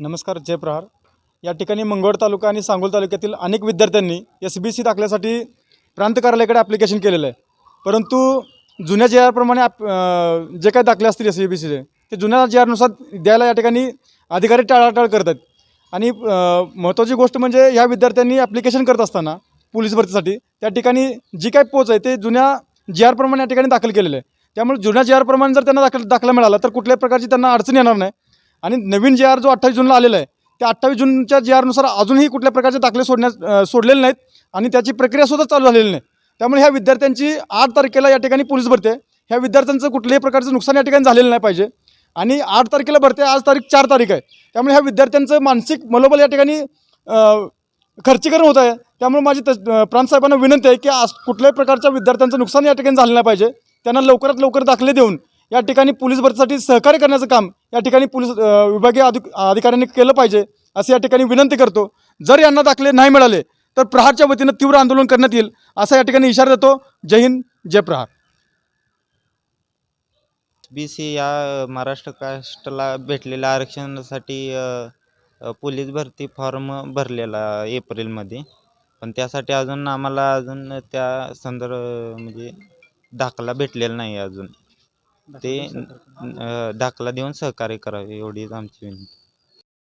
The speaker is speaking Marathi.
नमस्कार जयप्रहार या ठिकाणी मंगळ तालुका आणि सांगोल तालुक्यातील अनेक विद्यार्थ्यांनी एस बी सी दाखल्यासाठी प्रांत कार्यालयाकडे ॲप्लिकेशन केलेलं आहे. परंतु जुन्या जे आरप्रमाणे ॲप जे काही दाखले असतील एस बी सीचे ते जुन्या जे आरनुसार द्यायला या ठिकाणी अधिकारी टाळाटाळ करत आहेत आणि महत्त्वाची गोष्ट म्हणजे ह्या विद्यार्थ्यांनी ॲप्लिकेशन करत असताना पोलीस भरतीसाठी त्या ठिकाणी जी काही पोच आहे ते जुन्या जी आरप्रमाणे या ठिकाणी दाखल केलेलं आहे. त्यामुळे जुन्या जी आरप्रमाणे जर त्यांना दाखल दाखला मिळाला तर कुठल्याही प्रकारची त्यांना अडचण येणार नाही. आणि नवीन जे आर जो अठ्ठावीस जूनला आलेला आहे त्या अठ्ठावीस जूनच्या जी आरनुसार अजूनही कुठल्या प्रकारचे दाखले सोडण्यास सोडलेले नाहीत आणि त्याची प्रक्रियासुद्धा चालू झालेली नाही. त्यामुळे ह्या विद्यार्थ्यांची आठ तारखेला या ठिकाणी पोलीस भरते. ह्या विद्यार्थ्यांचं कुठल्याही प्रकारचं नुकसान या ठिकाणी झालेलं नाही पाहिजे. आणि आठ तारखेला भरते आज तारीख चार तारीख आहे. त्यामुळे ह्या विद्यार्थ्यांचं मानसिक मनोबल या ठिकाणी खर्चीकरण होत आहे. त्यामुळे माझी त प्रांतसाहेबांना विनंती आहे की आज कुठल्याही प्रकारच्या विद्यार्थ्यांचं नुकसान या ठिकाणी झालं नाही पाहिजे. त्यांना लवकरात लवकर दाखले देऊन या ठिकाणी पोलीस भरतीसाठी सहकार्य करण्याचं काम या ठिकाणी पोलीस विभागीय अधिक अधिकाऱ्यांनी केलं पाहिजे असं या ठिकाणी विनंती करतो. जर यांना दाखले नाही मिळाले तर प्रहारच्या वतीनं तीव्र आंदोलन करण्यात येईल असा या ठिकाणी इशारा देतो. जय हिंद जय प्रहार. बी सी या महाराष्ट्र कास्टला भेटलेल्या आरक्षणासाठी पोलीस भरती फॉर्म भरलेला एप्रिलमध्ये. पण त्यासाठी अजून आम्हाला अजून त्या संदर्भ म्हणजे दाखला भेटलेला नाही अजून. ते दाखला देऊन सहकार्य करावे एवढीच आमची विनंती.